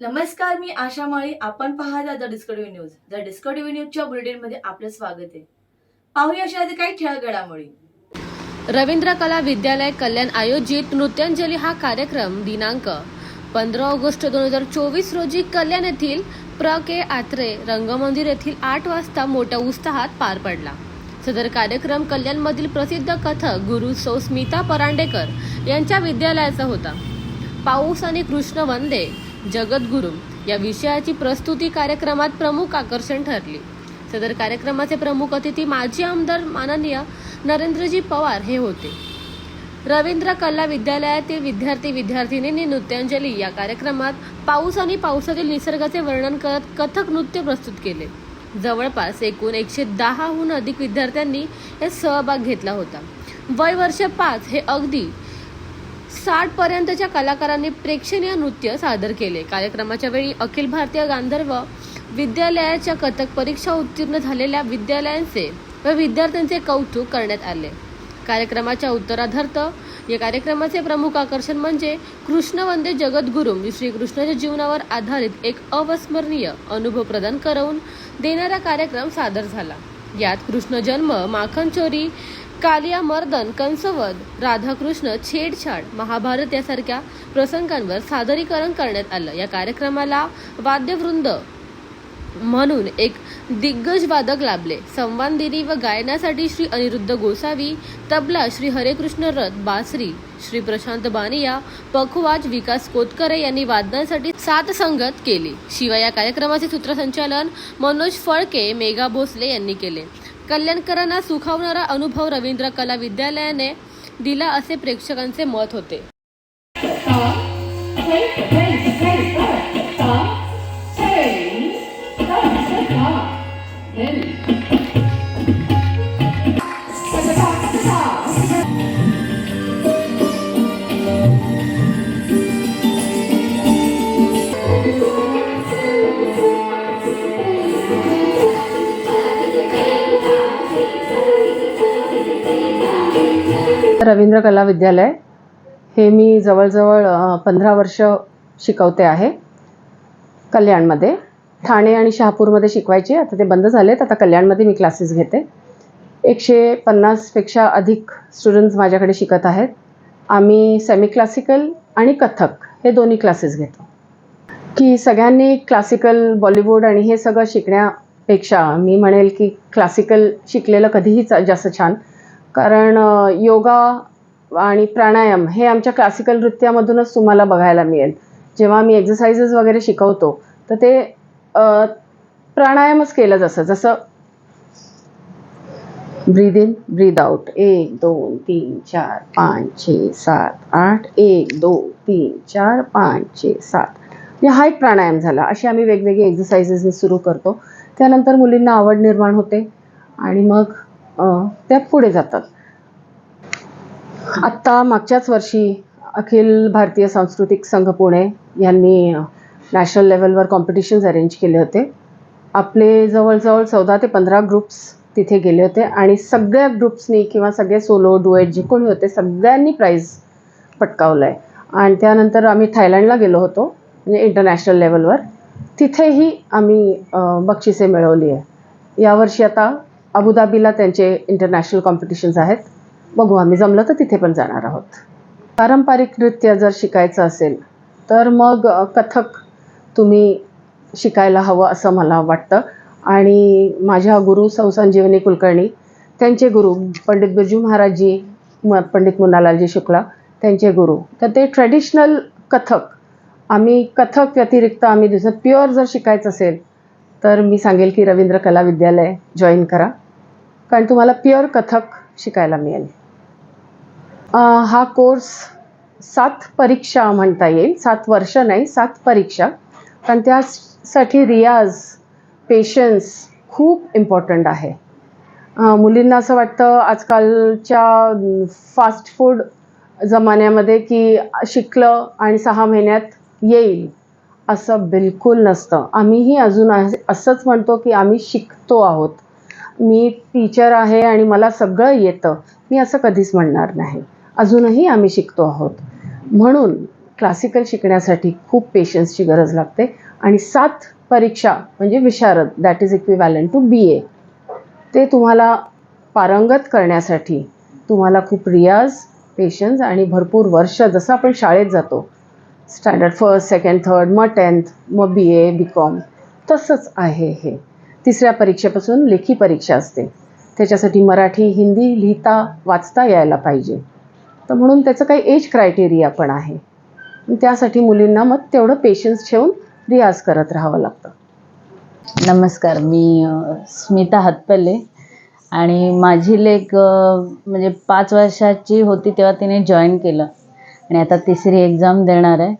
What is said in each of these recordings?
नमस्कार मी आशा माळी. आपण पाहता the Discovery news. The Discovery न्यूजच्या बुलेटिनमध्ये आपलं स्वागत आहे. पाहूया अशा काही ठळक घडामोडी रवींद्र कला विद्यालय कल्याण आयोजित नृत्यांजली हा कार्यक्रम दिनांक पंधरा ऑगस्ट दोन हजार चोवीस रोजी कल्याण येथील प्र. के. आत्रे रंगमंदिर येथील आठ वाजता मोठ्या उत्साहात पार पडला. सदर कार्यक्रम कल्याणमधील प्रसिद्ध कथक गुरु सौ स्मिता परांडेकर यांच्या विद्यालयाचा होता. पाऊस आणि कृष्ण वंदे जगद्गुरु या विषयाची प्रस्तुती कार्यक्रमात प्रमुख आकर्षण ठरली. सदर कार्यक्रमाचे प्रमुख अतिथी माजी आमदार माननीय नरेंद्रजी पवार हे होते. रवींद्र कला विद्यालयातील विद्यार्थी विद्यार्थिनींनी नृत्यांजली या कार्यक्रमात पाऊस आणि पावसातील निसर्गाचे वर्णन करत कथक नृत्य प्रस्तुत केले. जवळपास एकूण एकशे दहाहून अधिक विद्यार्थ्यांनी यात सहभाग घेतला होता. वय वर्ष पाच हे अगदी साठ पर्यंतच्या कलाकारांनी प्रेक्षणीय नृत्य सादर केले. कार्यक्रमाच्या वेळी अखिल भारतीय गांधर्व विद्यालयाच्या कथक परीक्षा उत्तीर्ण झालेल्या विद्यालयांचे व विद्यार्थ्यांचे कौतुक करण्यात आले. कार्यक्रमाच्या उत्तराधार्थ या कार्यक्रमाचे प्रमुख आकर्षण म्हणजे कृष्णवंदे जगद्गुरु. श्रीकृष्णाच्या जीवनावर आधारित एक अविस्मरणीय अनुभव प्रदान करून देणारा कार्यक्रम सादर झाला. यात कृष्ण जन्म माखन चोरी कालिया मर्दन कंसवद राधाकृष्ण छेडछाड महाभारत यासारख्या प्रसंगांवर सादरीकरण करण्यात आलं. या कार्यक्रमाला वाद्यवृंद म्हणून एक दिग्गज वादक लाभले. संवादिनी व गायनासाठी श्री अनिरुद्ध गोसावी तबला श्री हरेकृष्ण रथ बासरी श्री प्रशांत बानिया पखवाज विकास कोतकरे यांनी वादनासाठी सात संगत केली. शिवाय या कार्यक्रमाचे सूत्रसंचालन मनोज फळके मेघा भोसले यांनी केले. कल्याणकरांना सुखावणारा अनुभव रवींद्र कला विद्यालयाने दिला असे प्रेक्षकांचे मत होते रवींद्र कला विद्यालय. हे मी जवळजवळ पंधरा वर्ष शिकवते आहे. कल्याणमध्ये. ठाणे आणि शहापूरमध्ये शिकवायचे. आता ते बंद झालेत. आता कल्याणमध्ये मी क्लासेस घेते. एकशे पन्नासपेक्षा अधिक स्टुडंट्स माझ्याकडे शिकत आहेत. आम्ही सेमी क्लासिकल आणि कथक हे दोन्ही क्लासेस घेतो. की सगळ्यांनी क्लासिकल बॉलिवूड आणि हे सगळं शिकण्यापेक्षा मी म्हणेल की क्लासिकल शिकलेलं कधीही जास्त छान. कारण योगा आणि प्राणायाम हे आमच्या क्लासिकल नृत्यामधूनच तुम्हाला बघायला मिळेल. जेव्हा मी एक्झरसाइजेस वगैरे शिकवतो तर ते प्राणायामच केलं जसं जसं ब्रीद इन ब्रीद आउट एक दोन तीन चार पाच छे सात आठ. एक दोन तीन चार पाच छे सात. म्हणजे हा एक प्राणायाम झाला. असे आम्ही वेगवेगळे एक्झरसाइजेस सुरू करतो. त्यानंतर मुलींना आवड निर्माण होते. आणि मग त्या पुढे जातात. आत्ता मागच्याच वर्षी अखिल भारतीय सांस्कृतिक संघ पुणे यांनी नॅशनल लेवलवर कॉम्पिटिशन्स अरेंज केले होते. आपले जवळजवळ चौदा ते पंधरा ग्रुप्स तिथे गेले होते आणि सगळ्या ग्रुप्सनी किंवा सगळे सोलो डुएट जे कोणी होते सगळ्यांनी प्राईज पटकावलं आहे आणि त्यानंतर आम्ही थायलंडला गेलो होतो म्हणजे इंटरनॅशनल लेवलवर तिथेही आम्ही बक्षिसे मिळवली आहे. यावर्षी आता अबुधाबीला त्यांचे इंटरनॅशनल कॉम्पिटिशन्स आहेत. बघू आम्ही जमलं तर तिथे पण जाणार आहोत. पारंपरिक नृत्य जर शिकायचं असेल तर मग कथक तुम्ही शिकायला हवं असं मला वाटतं. आणि माझ्या गुरु संजीवनी कुलकर्णी त्यांचे गुरु पंडित बिरजू महाराजजी म पंडित मुन्नालालजी शुक्ला त्यांचे गुरु. तर ते ट्रॅडिशनल कथक आम्ही कथक व्यतिरिक्त आम्ही दिवसात प्युअर जर शिकायचं असेल तर मी सांगेल की रवींद्र कला विद्यालय जॉईन करा. कारण तुम्हाला प्युअर कथक शिकायला मिळेल. हा कोर्स सात परीक्षा म्हणता येईल. सात वर्ष नाही सात परीक्षा. कारण त्यासाठी रियाज पेशन्स खूप इम्पॉर्टंट आहे. मुलींना असं वाटतं आजकालच्या फास्ट फूड जमान्यामध्ये की शिकलं आणि सहा महिन्यात येईल. असं बिलकुल नसतं. आम्हीही अजून असंच म्हणतो की आम्ही शिकतो आहोत. मी टीचर आहे आणि मला सगळं येतं. मी असं कधीच म्हणणार नाही. अजूनही आम्ही शिकतो आहोत. म्हणून क्लासिकल शिकण्यासाठी खूप पेशन्सची गरज लागते. आणि सात परीक्षा म्हणजे विशारद that is equivalent to B A ते तुम्हाला पारंगत करण्यासाठी तुम्हाला खूप रियाज पेशन्स आणि भरपूर वर्ष जसं आपण शाळेत जातो स्टँडर्ड फर्स्ट सेकंड थर्ड मग टेन्थ मग बी ए बी कॉम तसंच आहे हे. तिसऱ्या परीक्षेपासून लेखी परीक्षा असते. त्याच्यासाठी मराठी हिंदी लिहिता वाचता यायला पाहिजे. तर म्हणून त्याचं काही एज क्रायटेरिया पण आहे. त्यासाठी मुलींना मग तेवढं पेशन्स ठेवून रियाज करत राहावं लागतं. नमस्कार मी स्मिता हातपल्ले आणि माझी लेख म्हणजे पाच वर्षाची होती तेव्हा तिने जॉईन केलं. आणि आता तिसरी एक्झाम देणार आहे.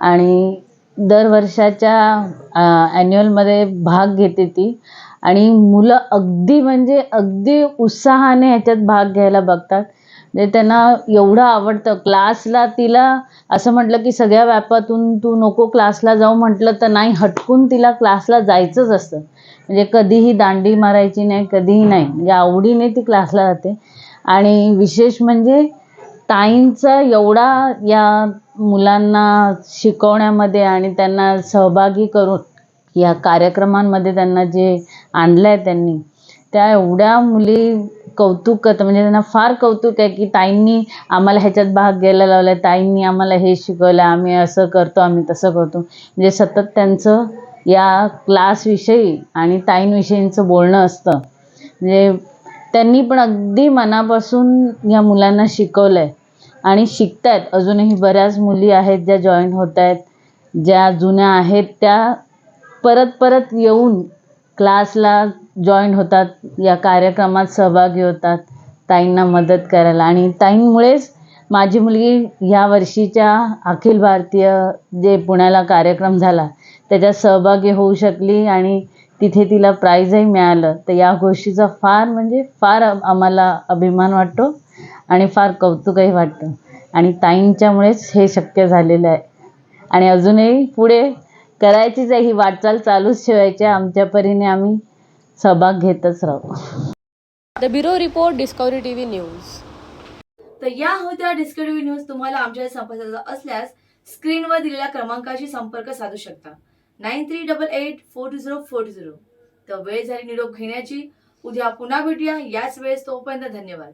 आणि दर वर्षाच्या ॲन्युअलमध्ये भाग घेते ती. आणि मुलं अगदी म्हणजे अगदी उत्साहाने ह्याच्यात भाग घ्यायला बघतात. म्हणजे त्यांना एवढं आवडतं. क्लासला तिला असं म्हटलं की सगळ्या व्यापातून तू नको क्लासला जाऊ म्हटलं तर नाही हटकून तिला क्लासला जायचंच असतं. म्हणजे कधीही दांडी मारायची नाही कधीही नाही. म्हणजे आवडीने ती क्लासला जाते. आणि विशेष म्हणजे ताईंचा एवढा या मुलांना शिकवण्यामध्ये आणि त्यांना सहभागी करून या कार्यक्रमांमध्ये त्यांना जे आणलं आहे त्यांनी त्या एवढ्या मुली कौतुक करतं म्हणजे त्यांना फार कौतुक आहे की ताईंनी आम्हाला ह्याच्यात भाग घ्यायला लावला आहे ताईंनी आम्हाला हे शिकवलं आम्ही असं करतो आम्ही तसं करतो. म्हणजे सतत त्यांचं या क्लासविषयी आणि ताईंविषयींचं बोलणं असतं. म्हणजे त्यांनी पण अगदी मनापासून या मुलांना शिकवलं आहे आणि शिकत आहेत अजूनही बऱ्याच मुली आहेत ज्या जॉईन होत आहेत ज्या जुन्या आहेत त्या परत परत येऊन क्लासला जॉईन होतात या कार्यक्रमात सहभागी होतात ताईंना मदत करायला. आणि ताईंमुळेच माझी मुलगी ह्या वर्षीच्या अखिल भारतीय जे पुण्याला कार्यक्रम झाला त्याच्यात सहभागी होऊ शकली आणि तिथे तिला प्राईजही मिळालं. तर या गोष्टीचा फार म्हणजे फार आम्हाला अभिमान वाटतो. आणि फार कौतुकही वाटतं. आणि ताईंच्यामुळेच हे शक्य झालेलं आहे. आणि अजूनही पुढे करायचीच आहे. ही वाटचाल चालूच ठेवायची. आमच्या परीने आम्ही सहभाग घेतच राहू. The bureau report Discovery TV news. तर या होत्या डिस्कवरी न्यूज. तुम्हाला आमच्या संपर्काचा असल्यास स्क्रीनवर दिलेल्या क्रमांकाशी संपर्क साधू शकता. Nine three double eight four two zero four two zero. तर वेळ झाली निरोप घेण्याची. उद्या पुन्हा भेटूया. याच वेळेस तोपर्यंत धन्यवाद.